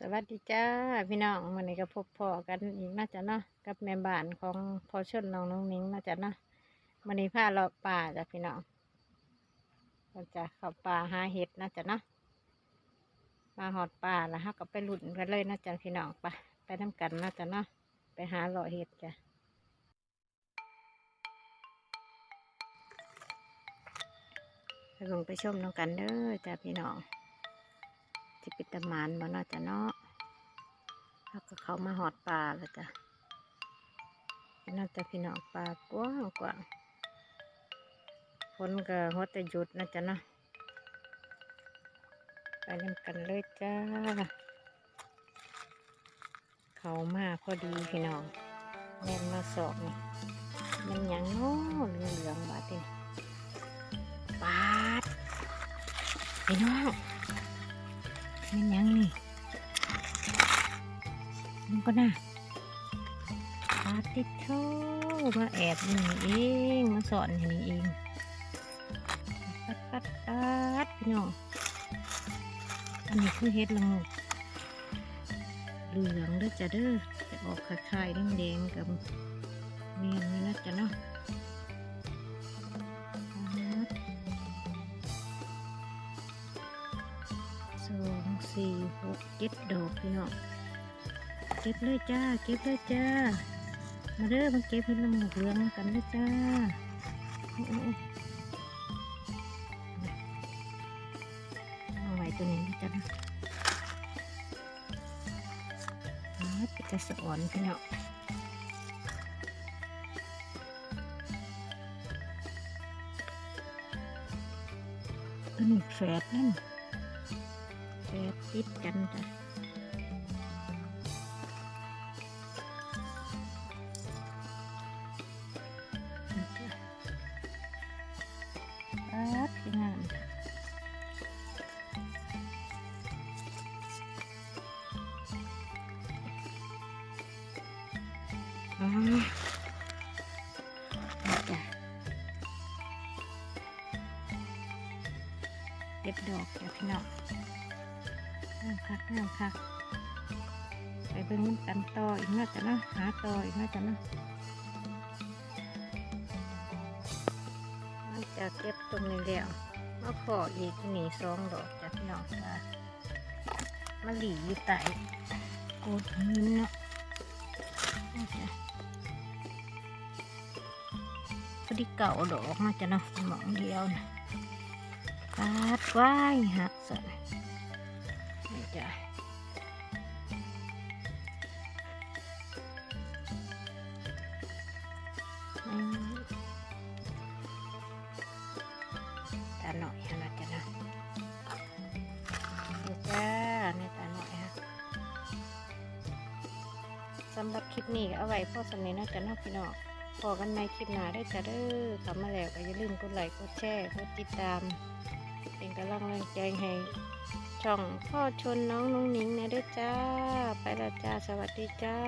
สวัสดีจ้าพี่น้องวันนี้ก็พบพ่อกันอีกน่าจะเนาะกับแม่บ้านของพอชนน้องน้องนิ้งน่าจะเนาะวันนี้พาเราะป่าจ้ะพี่น้องเราจะเข้าป่าหาเห็ดน่าจะเนาะมาหอดป่าแล้วฮะก็ไปหลุดกันเลยน่าจะพี่น้องไปไปน้ำกันน่าจะเนาะไปหาเลาะเห็ดจ้ะไปลงไปชมน้องกันเด้อจ้ะพี่น้อง ที่ปิดตะหมานบ่เนาจะเนาะแล้วก็เขามาหอดปลาแล้วจ้ะน่าจะพี่น้องปลากว้างกว่าฝนก็ฮดแต่หยุดนะจ๊ะเนาะไปเล่นกันเลยจ้า เขามาพอดีพี่น้องแม่นมาสอบนี่มันยังโน้เหลืองเหลืองบาดนี่ปาดพี่น้อง มันยังนี่มันก็น่าปาติดโชมาแอบนี่เองมาสอนนี้เองปัดปัดปัดพี่น้องอันนี้คือเฮ็ดละงกเหลืองเด้อจ้ะเด้อจะออกคล้ายๆแดงๆกับเมียนนี่นะจ้ะเนาะ สี่หกเจ็ดดอกพี่น้องเก็บเลยจ้า เก็บเลยจ้า มาเด้อมาเก็บเห็ดละโงกเหลืองกันเลยจ้าเอาไว้ตัวนี้นะจ้าปิดกระสอนพี่น้องอันนี้แฝดนั่น แปดติดกันจ้ะปัดงามอ๋อนี่จ้ะเก็บดอกจ้ะพี่น้อง น้ำคักน้ำคักไปเบิ่งมันกันต่ออีกน่าจะนาะหาต่ออีกน่าจะนาะมันจะเก็บตรงนี้แล้วมาขออีกนี่สองดอกจากน้องจ้ามาหลีอยู่ใต้โกดหินเนาะนี่จ้ะพอดีเก่าดอกน่าจะเนาะหมองเดียวนะปาดไว้หักสน จ้ะตาหน่อยฮะนะจ๊ะนะนี่จ้านี่ตาหน่อยฮะสำหรับคลิปนี้ก็เอาไว้พ่อสำนี้นะจ๊ะนาะพี่น้องพอกันในคลิปหน้าได้จ้ะเด้อทำมาแล้วก็อย่าลืมกดไลค์กดแชร์กดติดตาม เป็นกำลังแรงใจให้ช่องพ่อชนน้องนุ้งนิงนะเด้อจ้า ไปละจ้า สวัสดีจ้า